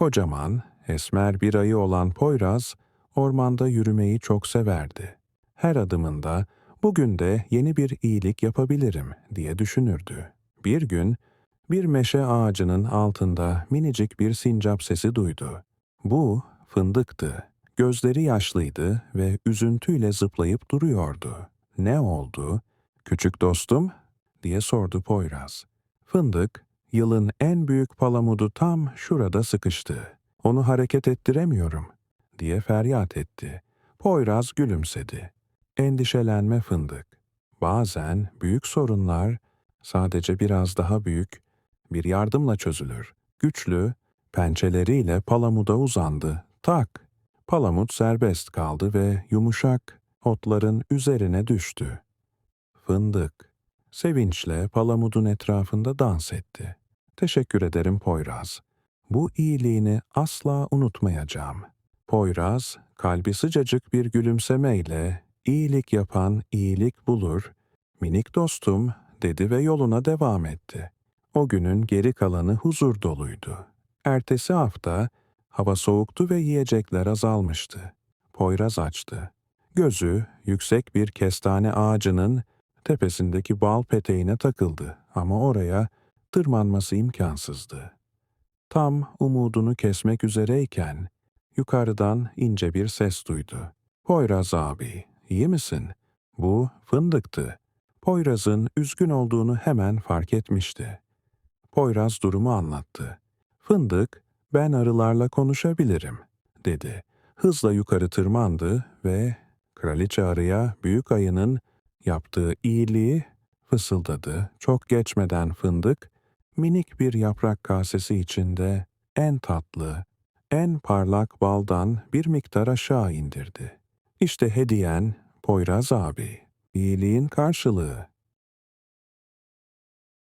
Kocaman, esmer bir ayı olan Poyraz, ormanda yürümeyi çok severdi. Her adımında, bugün de yeni bir iyilik yapabilirim diye düşünürdü. Bir gün, bir meşe ağacının altında minicik bir sincap sesi duydu. Bu, fındıktı. Gözleri yaşlıydı ve üzüntüyle zıplayıp duruyordu. Ne oldu? Küçük dostum, diye sordu Poyraz. Fındık, yılın en büyük palamudu tam şurada sıkıştı. Onu hareket ettiremiyorum, diye feryat etti. Poyraz gülümsedi. Endişelenme fındık. Bazen büyük sorunlar sadece biraz daha büyük bir yardımla çözülür. Güçlü, pençeleriyle palamuda uzandı. Tak! Palamut serbest kaldı ve yumuşak otların üzerine düştü. Fındık, sevinçle palamudun etrafında dans etti. Teşekkür ederim Poyraz. Bu iyiliğini asla unutmayacağım. Poyraz, kalbi sıcacık bir gülümsemeyle, iyilik yapan iyilik bulur, minik dostum dedi ve yoluna devam etti. O günün geri kalanı huzur doluydu. Ertesi hafta hava soğuktu ve yiyecekler azalmıştı. Poyraz açtı. Gözü yüksek bir kestane ağacının tepesindeki bal peteğine takıldı ama oraya tırmanması imkansızdı. Tam umudunu kesmek üzereyken yukarıdan ince bir ses duydu. Poyraz abi, iyi misin? Bu fındıktı. Poyraz'ın üzgün olduğunu hemen fark etmişti. Poyraz durumu anlattı. Fındık, ben arılarla konuşabilirim, dedi. Hızla yukarı tırmandı ve kraliçe arıya büyük ayının yaptığı iyiliği fısıldadı. Çok geçmeden fındık, minik bir yaprak kasesi içinde en tatlı, en parlak baldan bir miktar aşağı indirdi. İşte hediyen Poyraz abi, iyiliğin karşılığı.